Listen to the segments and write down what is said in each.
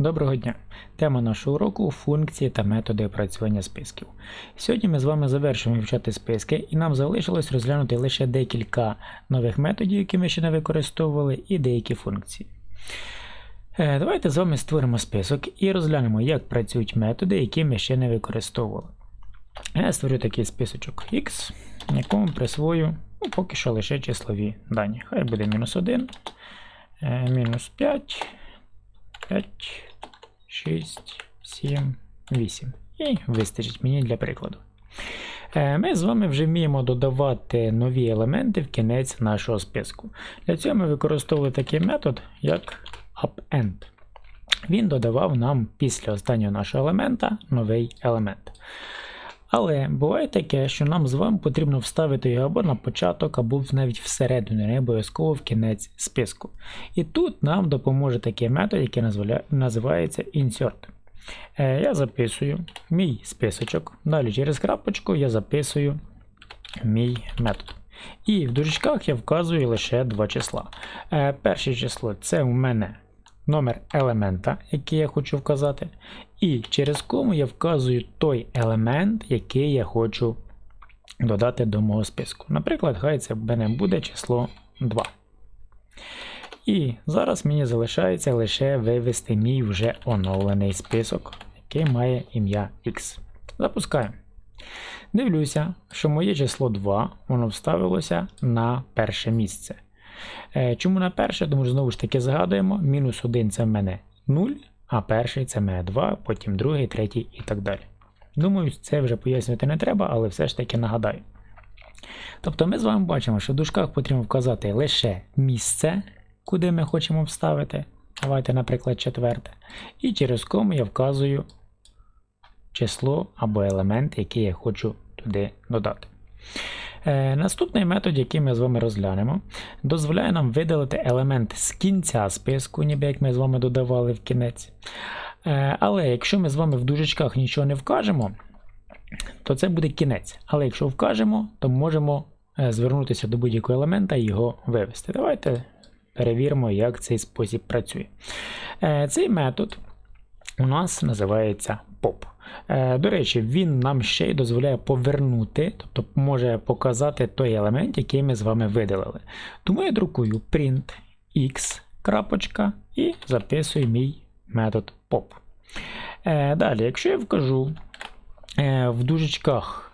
Доброго дня! Тема нашого уроку функції та методи опрацювання списків. Сьогодні ми з вами завершуємо вивчати списки, і нам залишилось розглянути лише декілька нових методів, які ми ще не використовували, і деякі функції. Е, Давайте з вами створимо список і розглянемо, як працюють методи, які ми ще не використовували. Я створю такий списочок X, якому присвою ну, поки що лише числові дані. Хай буде мінус 1, е, мінус 5. 5, 6, 7, 8. І вистачить мені для прикладу. Е, Ми з вами вже вміємо додавати нові елементи в кінець нашого списку. Для цього ми використовували такий метод, як append. Він додавав нам після останнього нашого елемента новий елемент. Але буває таке, що нам з вами потрібно вставити його або на початок, або навіть всередину, не обов'язково в кінець списку. І тут нам допоможе такий метод, який називає- називається insert. Е, Я записую мій списочок. Далі через крапочку я записую мій метод. І в дужечках я вказую лише два числа. Е, Перше число це у мене номер елемента, який я хочу вказати. І через кому я вказую той елемент, який я хочу додати до мого списку. Наприклад, хай це в мене буде число 2. І зараз мені залишається лише вивести мій вже оновлений список, який має ім'я X. Запускаю. Дивлюся, що моє число 2 воно вставилося на перше місце. Е, Чому на перше? Тому що знову ж таки згадуємо, мінус 1 це в мене 0, а перший це в мене 2, потім другий, третій і так далі. Думаю, це вже пояснювати не треба, але все ж таки нагадаю. Тобто ми з вами бачимо, що в дужках потрібно вказати лише місце, куди ми хочемо вставити. Давайте, наприклад, четверте. І через кому я вказую число або елемент, який я хочу туди додати. Е, наступний метод, який ми з вами розглянемо, дозволяє нам видалити елемент з кінця списку, ніби як ми з вами додавали в кінець. Е, але якщо ми з вами в дужечках нічого не вкажемо, то це буде кінець. Але якщо вкажемо, то можемо е, звернутися до будь-якого елемента і його вивести. Давайте перевіримо, як цей спосіб працює. Цей метод у нас називається pop. Е, До речі, він нам ще й дозволяє повернути, тобто може показати той елемент, який ми з вами видалили. Тому я друкую print x і записую мій метод pop. Е, Далі, якщо я вкажу е, в дужечках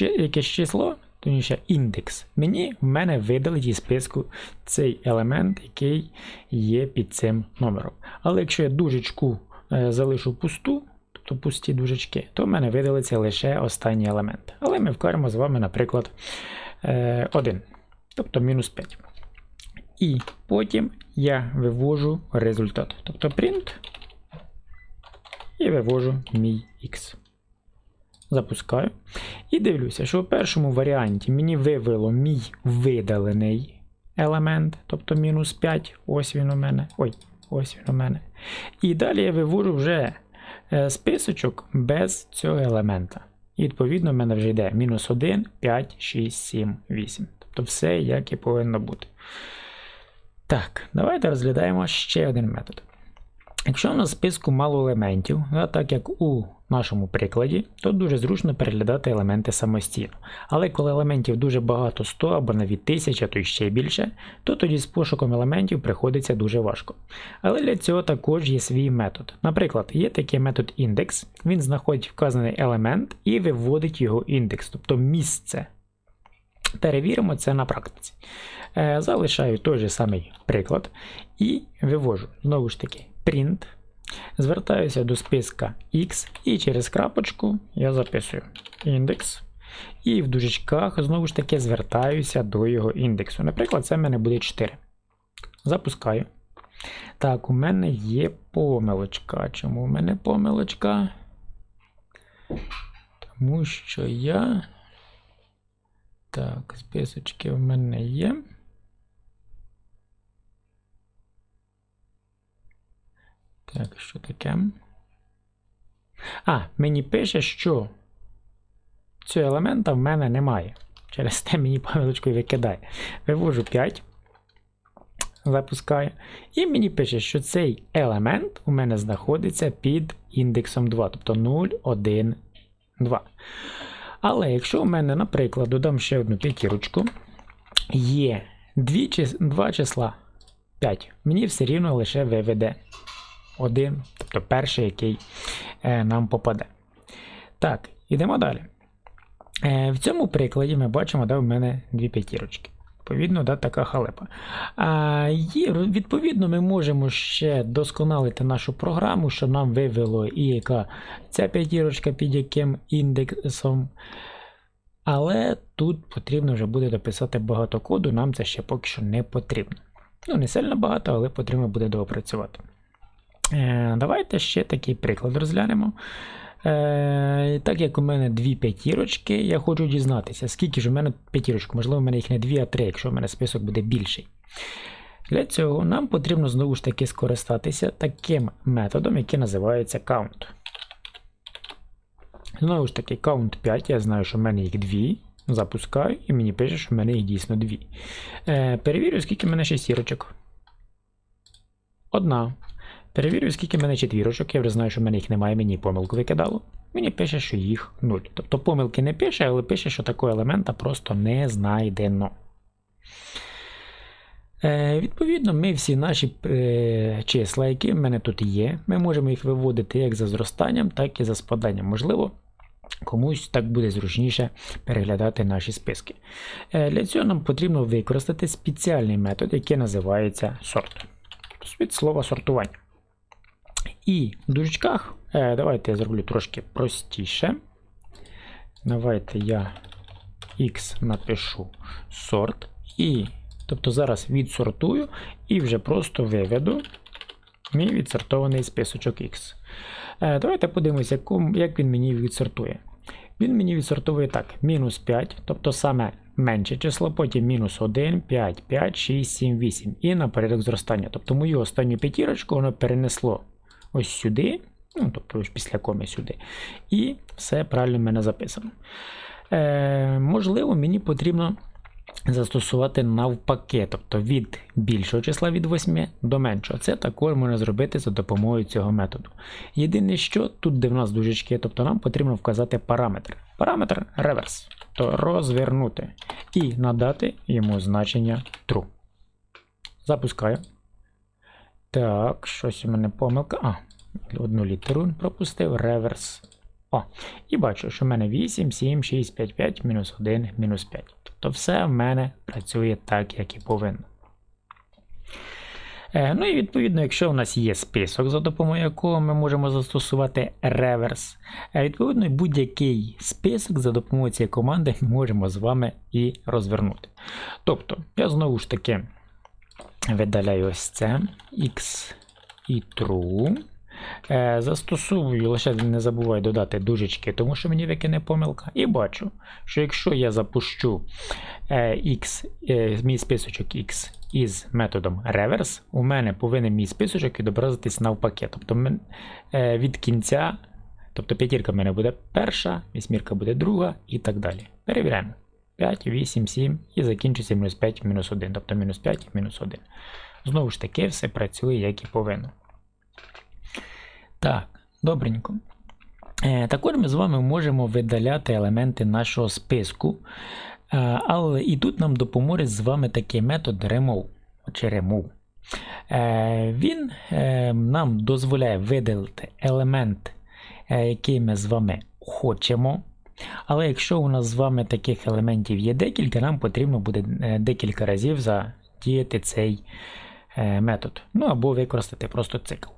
якесь число, то точніше індекс, мені в мене видалить із списку цей елемент, який є під цим номером. Але якщо я дужечку залишу пусту, тобто пусті дужечки, то в мене видалиться лише останній елемент. Але ми вкажемо з вами, наприклад, 1, тобто мінус 5. І потім я вивожу результат. Тобто print і вивожу мій x. Запускаю. І дивлюся, що у першому варіанті мені вивело мій видалений елемент, тобто мінус 5. Ось він у мене. Ой, ось він у мене. І далі я вивожу вже списочок без цього елемента. І відповідно в мене вже йде мінус 1, 5, 6, 7, 8. Тобто все, як і повинно бути. Так, давайте розглядаємо ще один метод. Якщо у нас в списку мало елементів, так як у нашому прикладі, то дуже зручно переглядати елементи самостійно. Але коли елементів дуже багато 100 або навіть 1000, то й ще більше, то тоді з пошуком елементів приходиться дуже важко. Але для цього також є свій метод. Наприклад, є такий метод індекс, він знаходить вказаний елемент і виводить його індекс, тобто місце. Перевіримо це на практиці. Е, Залишаю той же самий приклад і вивожу знову ж таки print. Звертаюся до списка X і через крапочку я записую індекс. І в дужечках знову ж таки звертаюся до його індексу. Наприклад, це в мене буде 4. Запускаю. Так, у мене є помилочка. Чому у мене помилочка? Тому що я. Так, списочки в мене є. Так, що таке? А, мені пише, що цього елемента в мене немає. Через те мені помилочку викидає. Вивожу 5. запускаю. І мені пише, що цей елемент у мене знаходиться під індексом 2, тобто 0, 1, 2. Але якщо у мене, наприклад, додам ще одну п'ятірочку, є дві, чис- два числа 5, мені все рівно лише виведе один, тобто перший, який е, нам попаде. Так, ідемо далі. Е, в цьому прикладі ми бачимо, де в мене дві п'ятірочки. Відповідно, да, така халепа. А, є, відповідно, ми можемо ще досконалити нашу програму, щоб нам вивело і яка ця п'ятірочка під яким індексом. Але тут потрібно вже буде дописати багато коду, нам це ще поки що не потрібно. Ну, не сильно багато, але потрібно буде доопрацювати. Е, давайте ще такий приклад розглянемо. Е, так як у мене дві п'ятірочки, я хочу дізнатися, скільки ж у мене п'ятірочок, можливо, у мене їх не дві, а три, якщо у мене список буде більший. Для цього нам потрібно знову ж таки скористатися таким методом, який називається count. Знову ж таки, count 5, я знаю, що в мене їх дві. Запускаю, і мені пише, що в мене їх дійсно дві. Е, перевірю, скільки в мене шестірочок. Одна. Перевірю, скільки в мене четвірочок. Я вже знаю, що в мене їх немає, мені помилку викидало. Мені пише, що їх 0. Тобто помилки не пише, але пише, що такого елемента просто не знайдено. Е, відповідно, ми всі наші е, числа, які в мене тут є, ми можемо їх виводити як за зростанням, так і за спаданням. Можливо, комусь так буде зручніше переглядати наші списки. Е, для цього нам потрібно використати спеціальний метод, який називається сорт. Від слова сортування. І в дужечках, е, давайте я зроблю трошки простіше. Давайте я x напишу сорт. І, тобто зараз відсортую і вже просто виведу мій відсортований списочок X. Е, давайте подивимося, як він мені відсортує. Він мені відсортує так: мінус 5, тобто саме менше число, потім мінус 1, 5, 5, 6, 7, 8. І на порядок зростання. Тобто мою останню п'ятірочку воно перенесло ось сюди, ну, тобто ось після коми сюди. І все правильно в мене записано. Е, можливо, мені потрібно застосувати навпаки, тобто від більшого числа від 8 до меншого. Це також можна зробити за допомогою цього методу. Єдине, що тут, де в нас дужечки, тобто нам потрібно вказати параметр. Параметр реверс, то розвернути і надати йому значення true. Запускаю. Так, щось у мене помилка. А, одну літеру пропустив, реверс. О, і бачу, що в мене 8, 7, 6, 5, 5, мінус 1, мінус 5. Тобто все в мене працює так, як і повинно. Е, ну і відповідно, якщо в нас є список, за допомогою якого ми можемо застосувати реверс, е, відповідно, будь-який список за допомогою цієї команди ми можемо з вами і розвернути. Тобто, я знову ж таки видаляю ось це X і true. Е, Застосовую, лише не забуваю додати дужечки, тому що мені викине помилка. І бачу, що якщо я запущу е, X, е, мій списочок X із методом reverse, у мене повинен мій списочок відобразитись навпаки. Тобто е, від кінця, тобто п'ятірка в мене буде перша, вісьмірка буде друга і так далі. Перевіряємо. 5, 8, 7 і закінчується мінус 5, мінус 1, тобто мінус 5, мінус 1. Знову ж таки, все працює як і повинно. Так, добренько. Е, також ми з вами можемо видаляти елементи нашого списку. Е, але і тут нам допоможе з вами такий метод remove. Чи remove. Е, він нам дозволяє видалити елемент, який ми з вами хочемо. Але якщо у нас з вами таких елементів є декілька, нам потрібно буде е, декілька разів задіяти цей е, метод. Ну або використати просто цикл.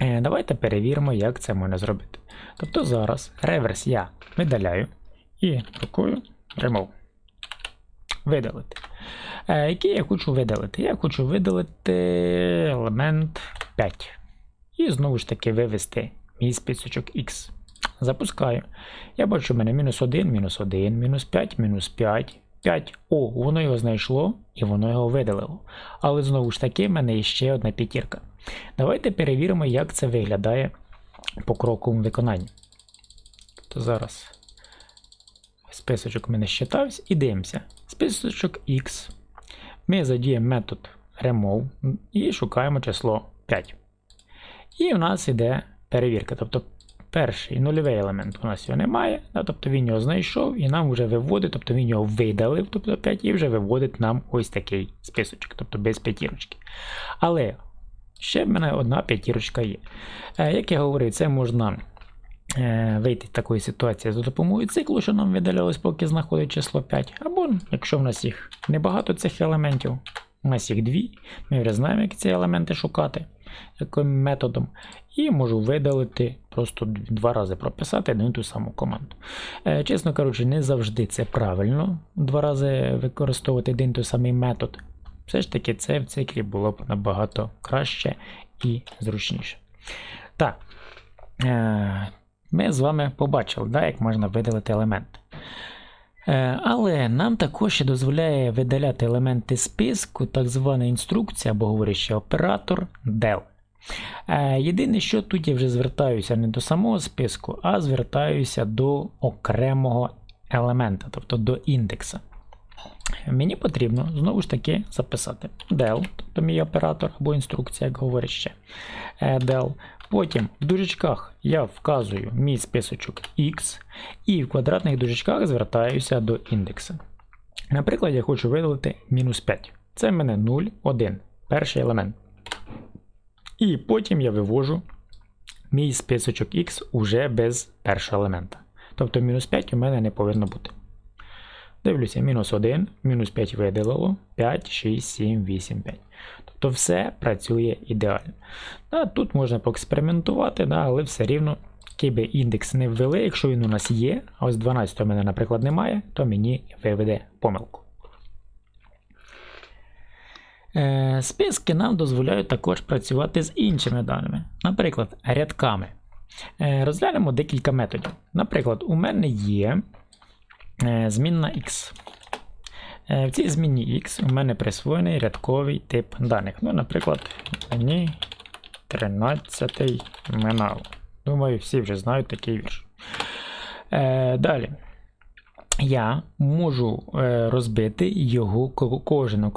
Е, Давайте перевіримо, як це можна зробити. Тобто зараз реверс я видаляю і рукою remove. Видалити. Який я хочу видалити? Я хочу видалити елемент 5. І знову ж таки вивести мій списочок X. Запускаю. Я бачу, в мене мінус 1, мінус 1, мінус 5, мінус 5, 5. О, воно його знайшло і воно його видалило. Але знову ж таки, в мене ще одна п'ятірка. Давайте перевіримо, як це виглядає по кроковому виконанні. То зараз списочок мене щитався і дивимося. Списочок X. Ми задіємо метод remove і шукаємо число 5. І в нас йде перевірка. Тобто перший нульовий елемент у нас його немає, да, тобто він його знайшов і нам вже виводить, тобто він його видалив, тобто 5, і вже виводить нам ось такий списочок, тобто без п'ятірочки. Але ще в мене одна п'ятірочка є. Е, як я говорив, це можна е, вийти з такої ситуації за допомогою циклу, що нам видалялось, поки знаходить число 5. Або якщо в нас їх небагато цих елементів, у нас їх дві, ми вже знаємо, як ці елементи шукати, яким методом. І можу видалити, просто два рази прописати одну і ту саму команду. Е, чесно кажучи, не завжди це правильно два рази використовувати один і той самий метод. Все ж таки, це в циклі було б набагато краще і зручніше. Так, е, ми з вами побачили, да, як можна видалити елемент. Е, Але нам також ще дозволяє видаляти елементи списку, так звана інструкція або говорящий оператор del. Е, Єдине, що тут я вже звертаюся не до самого списку, а звертаюся до окремого елемента, тобто до індекса. Мені потрібно знову ж таки записати del, тобто мій оператор або інструкція, як говорить ще е, del. Потім в дужечках я вказую мій списочок X, і в квадратних дужечках звертаюся до індекса. Наприклад, я хочу видалити мінус 5. Це в мене 0, 1, перший елемент. І потім я вивожу мій списочок X уже без першого елемента. Тобто мінус 5 у мене не повинно бути. Дивлюся, мінус 1, мінус 5 видалило, 5, 6, 7, 8, 5. Тобто все працює ідеально. Да, Тут можна поекспериментувати, да, але все рівно, який би індекс не ввели, якщо він у нас є, а ось 12 у мене, наприклад, немає, то мені виведе помилку. Е, Списки нам дозволяють також працювати з іншими даними, наприклад, рядками. Е, Розглянемо декілька методів. Наприклад, у мене є е, змінна X. Е, В цій зміні X у мене присвоєний рядковий тип даних. Ну, Наприклад, мені 13 минало. Думаю, всі вже знають такий вірш. Е, Далі. Я можу е, розбити його, ко- кожен,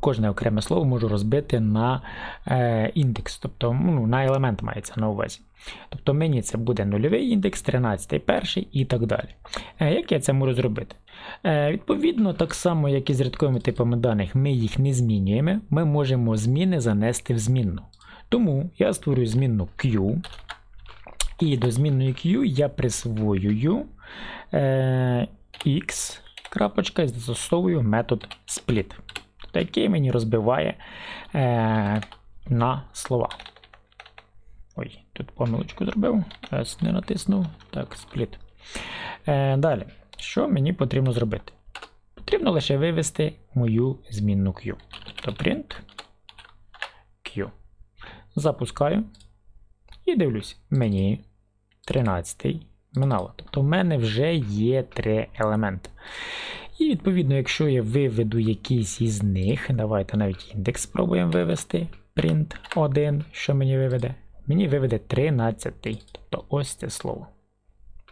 кожне окреме слово можу розбити на е, індекс, тобто ну, на елемент мається на увазі. Тобто мені це буде нульовий індекс, 13 перший і так далі. Е, як я це можу зробити? Е, відповідно, так само, як і з рядковими типами даних, ми їх не змінюємо, ми можемо зміни занести в змінну. Тому я створюю змінну Q, і до змінної Q я присвоюю е, X, крапочка, і застосовую метод split, який мені розбиває е, на слова. Ой, тут помилочку зробив, раз не натиснув. Так. Е, далі, що мені потрібно зробити? Потрібно лише вивести мою змінну Q. Тобто print Q. Запускаю і дивлюсь, мені 13 минало. Тобто в мене вже є три елементи. І відповідно, якщо я виведу якийсь із них, давайте навіть індекс спробуємо вивести. Print 1, що мені виведе? Мені виведе 13. Тобто ось це слово.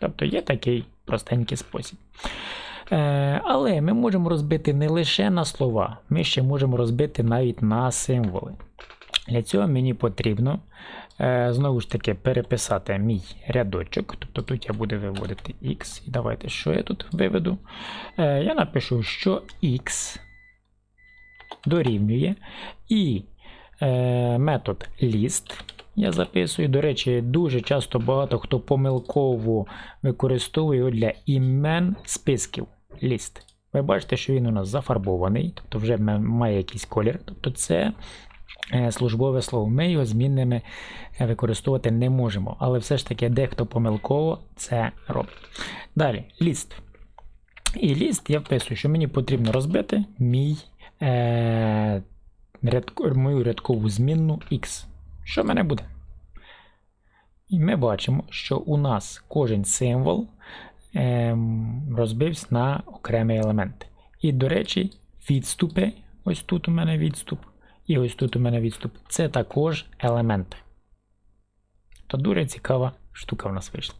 Тобто є такий простенький спосіб. Е, але ми можемо розбити не лише на слова, ми ще можемо розбити навіть на символи. Для цього мені потрібно е, знову ж таки переписати мій рядочок. Тобто тут я буду виводити x. І давайте, що я тут виведу. Е, я напишу, що x дорівнює і метод list. Я записую. До речі, дуже часто багато хто помилково використовує його для імен списків list. Ви бачите, що він у нас зафарбований, тобто вже має якийсь колір. Тобто це е, службове слово. Ми його змінними е, використовувати не можемо, але все ж таки дехто помилково це робить. Далі, ліст. І ліст я вписую, що мені потрібно розбити мій, е, рядко, мою рядкову змінну X. Що в мене буде? І ми бачимо, що у нас кожен символ ем, розбився на окремі елементи. І, до речі, відступи, ось тут у мене відступ, і ось тут у мене відступ. Це також елементи. То дуже цікава штука в нас вийшла.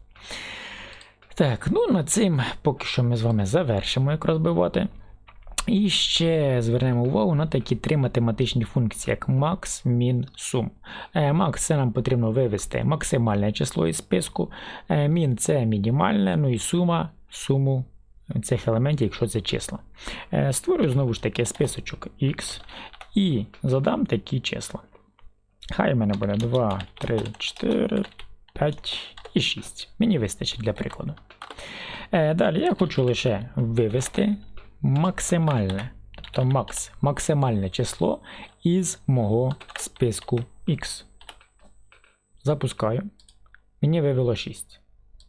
Так, ну на цим поки що ми з вами завершимо, як розбивати. І ще звернемо увагу на такі три математичні функції, як max, min. Е, Max це нам потрібно вивести максимальне число із списку, е, min це мінімальне, ну і сума суму цих елементів, якщо це числа. Е, Створюю знову ж таки списочок X і задам такі числа. Хай у мене буде 2, 3, 4, 5 і 6. Мені вистачить для прикладу. Е, Далі я хочу лише вивести максимальне, тобто макс, максимальне число із мого списку X. Запускаю. Мені вивело 6.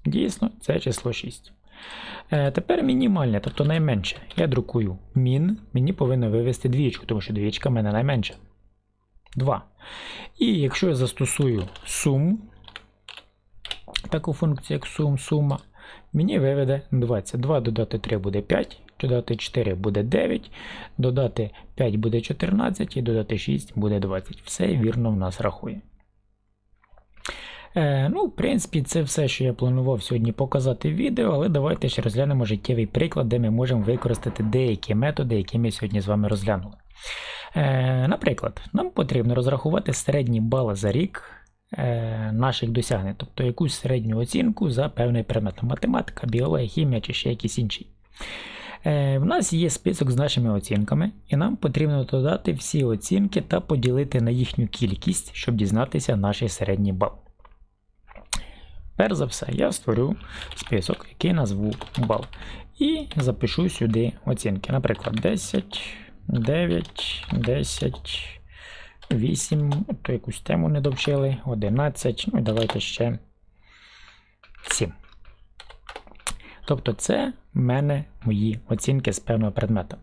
Дійсно, це число 6. Е, тепер мінімальне, тобто найменше. Я друкую min, мені повинно вивести двічку, тому що двічка в мене найменша. 2. І якщо я застосую сум, таку функцію, як сум, сума, мені виведе 20. 2 додати 3 буде 5, додати 4 буде 9, додати 5 буде 14 і додати 6 буде 20. Все вірно в нас рахує. Е, ну, в принципі, це все, що я планував сьогодні показати в відео, але давайте ще розглянемо життєвий приклад, де ми можемо використати деякі методи, які ми сьогодні з вами розглянули. Е, наприклад, нам потрібно розрахувати середні бали за рік е, наших досягнень, тобто якусь середню оцінку за певний предмет. Математика, біологія, хімія чи ще якийсь інший. Е, В нас є список з нашими оцінками, і нам потрібно додати всі оцінки та поділити на їхню кількість, щоб дізнатися наш середній бал. Перш за все, я створю список, який назву бал. І запишу сюди оцінки. Наприклад, 10, 9, 10, 8, то якусь тему не довчили, 11, ну і давайте ще 7. Тобто, це мене мої оцінки з певного предмета.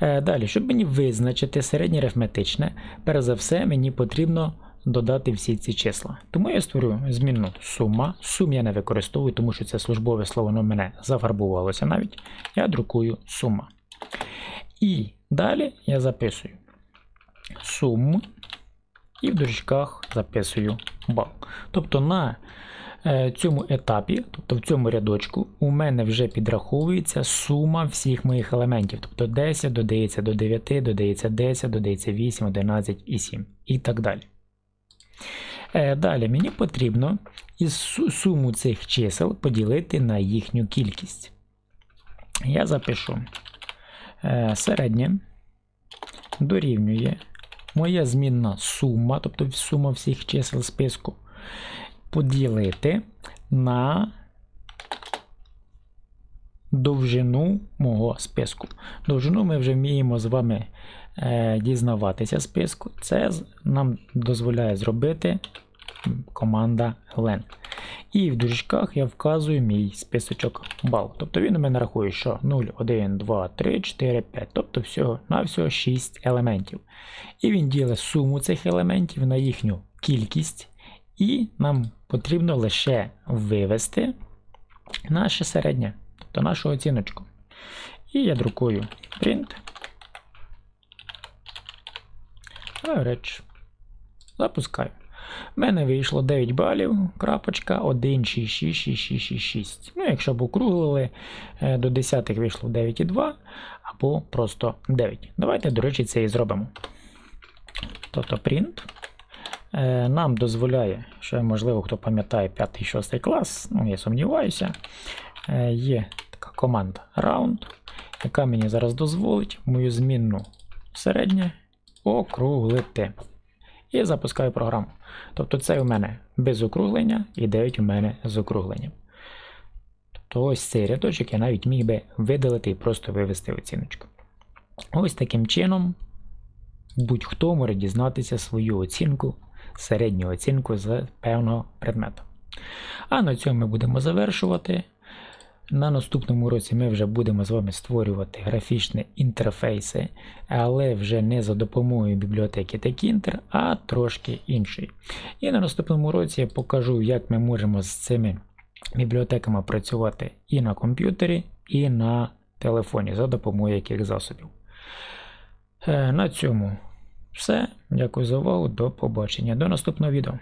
Е, Далі, щоб мені визначити середнє арифметичне, перш за все, мені потрібно додати всі ці числа. Тому я створю змінну сума. Сум я не використовую, тому що це службове слово воно мене зафарбувалося навіть. Я друкую сума. І далі я записую сум і в дужечках записую бал. Тобто на цьому етапі, тобто в цьому рядочку, у мене вже підраховується сума всіх моїх елементів. Тобто 10 додається до 9, додається 10, додається 8, 11 і 7 і так далі. Е, Далі мені потрібно із суму цих чисел поділити на їхню кількість. Я запишу е, середнє дорівнює моя змінна сума, тобто сума всіх чисел списку, поділити на довжину мого списку. Довжину ми вже вміємо з вами е, дізнаватися списку. Це нам дозволяє зробити команда len. І в дужечках я вказую мій списочок бал. Тобто він у мене рахує, що 0, 1, 2, 3, 4, 5. Тобто всього, на всього 6 елементів. І він ділить суму цих елементів на їхню кількість. І нам потрібно лише вивести наше середнє, тобто нашу оціночку. І я друкую print. Average. Запускаю. У мене вийшло 9 балів, крапочка 1, 6, 6, 6, 6, 6, 6. Ну, якщо б округлили е, до 10 вийшло 9,2 або просто 9. Давайте, до речі, це і зробимо. Тобто print нам дозволяє, що можливо, хто пам'ятає 5-6 клас, ну я сумніваюся, е, є така команда round, яка мені зараз дозволить мою змінну середнє округлити. І запускаю програму. Тобто це у мене без округлення і 9 у мене з округленням. Тобто ось цей рядочок я навіть міг би видалити і просто вивести оціночку. Ось таким чином будь-хто може дізнатися свою оцінку, середню оцінку з певного предмету. А на цьому ми будемо завершувати. На наступному році ми вже будемо з вами створювати графічні інтерфейси, але вже не за допомогою бібліотеки Tekinter, а трошки інший. І на наступному році я покажу, як ми можемо з цими бібліотеками працювати і на комп'ютері, і на телефоні за допомогою яких засобів. Е, На цьому все. Дякую за увагу. До побачення. До наступного відео.